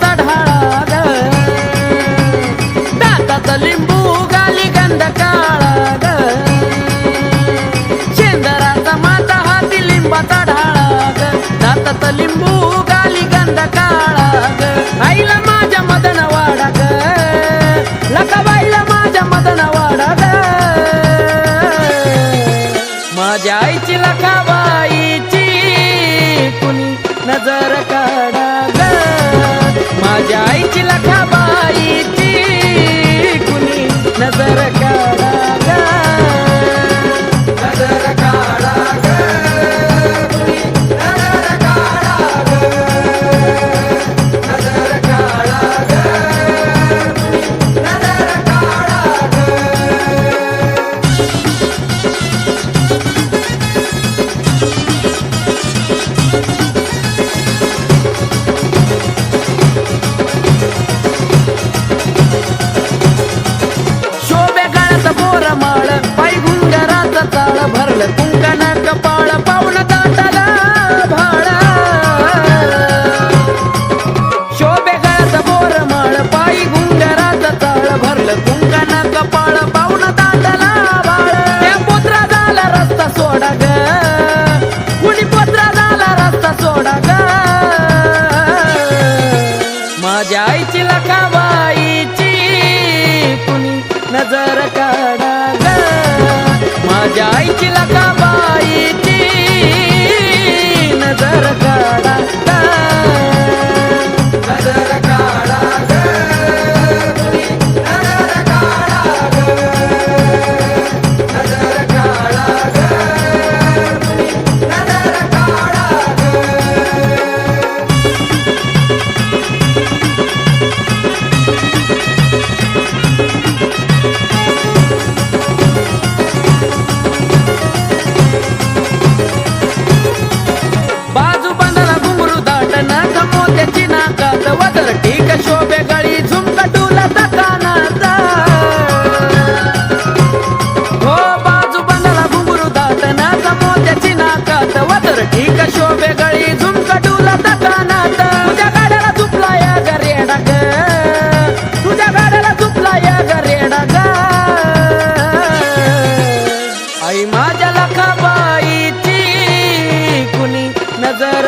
ढाग दातात लिंबू गाली गंधका குண்டனாக்கப்பா वदर टीक शोभे गळी झुमकटूला तकानात. हो बाजू बनला घुंगरू दात नाचा मोत्याची नाकात. वदर टीक शोभे गळी झुमकटूला तकानात. तुझ्या गाड्याला झुपला या गरेडा ग तुझ्या गाड्याला झुपला या गरेडा ग आई माझ्या लखाबाईची कुणी नजर